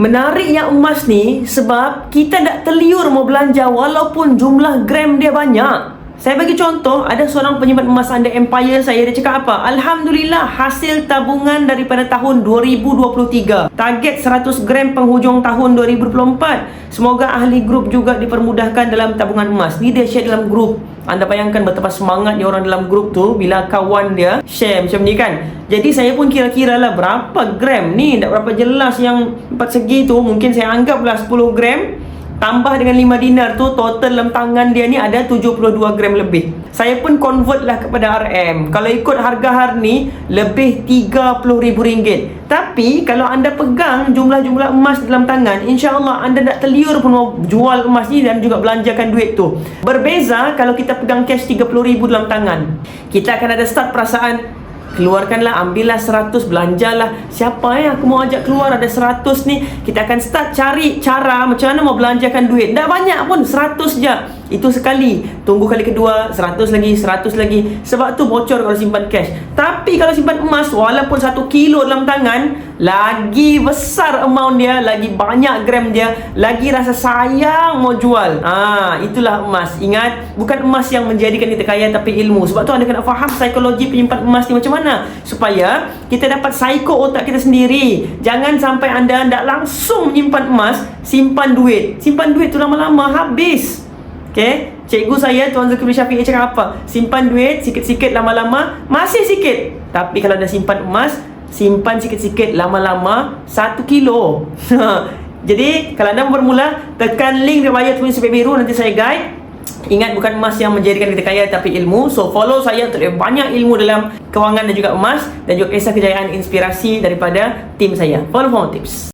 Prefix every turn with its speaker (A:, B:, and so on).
A: Menarik yang emas ni sebab kita tak terliur mau belanja walaupun jumlah gram dia banyak. Saya bagi contoh, ada seorang penyimpan emas under Empire saya, dia cakap apa? Alhamdulillah, hasil tabungan daripada tahun 2023. Target 100 gram penghujung tahun 2024. Semoga ahli grup juga dipermudahkan dalam tabungan emas. Ni dia share dalam grup. Anda bayangkan betapa semangatnya orang dalam grup tu bila kawan dia share macam ni kan. Jadi saya pun kira-kira lah berapa gram ni, tak berapa jelas yang empat segi tu. Mungkin saya anggaplah 10 gram. Tambah dengan 5 dinar tu Total dalam tangan dia ni ada 72 gram lebih. Saya pun convert lah kepada RM Kalau ikut harga hari ni Lebih RM30,000 Tapi kalau anda pegang jumlah-jumlah emas dalam tangan InsyaAllah anda tak terliur pun mau jual emas ni Dan juga belanjakan duit tu. Berbeza kalau kita pegang cash RM30,000 dalam tangan. Kita akan ada start perasaan Keluarkanlah, ambillah 100, belanjalah. Siapa yang aku mau ajak keluar ada 100 ni Kita akan start cari cara macam mana mau belanjakan duit. Tak banyak pun, 100 je Itu sekali. Tunggu kali kedua, 100 lagi, 100 lagi. Sebab tu bocor kalau simpan cash. Tapi kalau simpan emas, walaupun 1 kilo dalam tangan Lagi besar amount dia, lagi banyak gram dia Lagi rasa sayang mau jual. Ah, Itulah emas. Ingat, bukan emas yang menjadikan kita kaya Tapi ilmu. Sebab tu anda kena faham psikologi penyimpan emas ni macam mana. Supaya kita dapat psycho otak kita sendiri. Jangan sampai anda tidak langsung menyimpan emas simpan duit. Simpan duit tu lama-lama habis Okay? Cikgu saya Tuan Zulkifli Syafiq cakap apa? Simpan duit sikit-sikit lama-lama masih sikit. Tapi kalau dah simpan emas, simpan sikit-sikit lama-lama 1 kilo. Jadi kalau anda bermula tekan link riwayat tulis sebab biru nanti saya guide Ingat bukan emas yang menjadikan kita kaya tapi ilmu So follow saya untuk banyak ilmu dalam kewangan dan juga emas Dan juga kisah kejayaan inspirasi daripada tim saya Follow for tips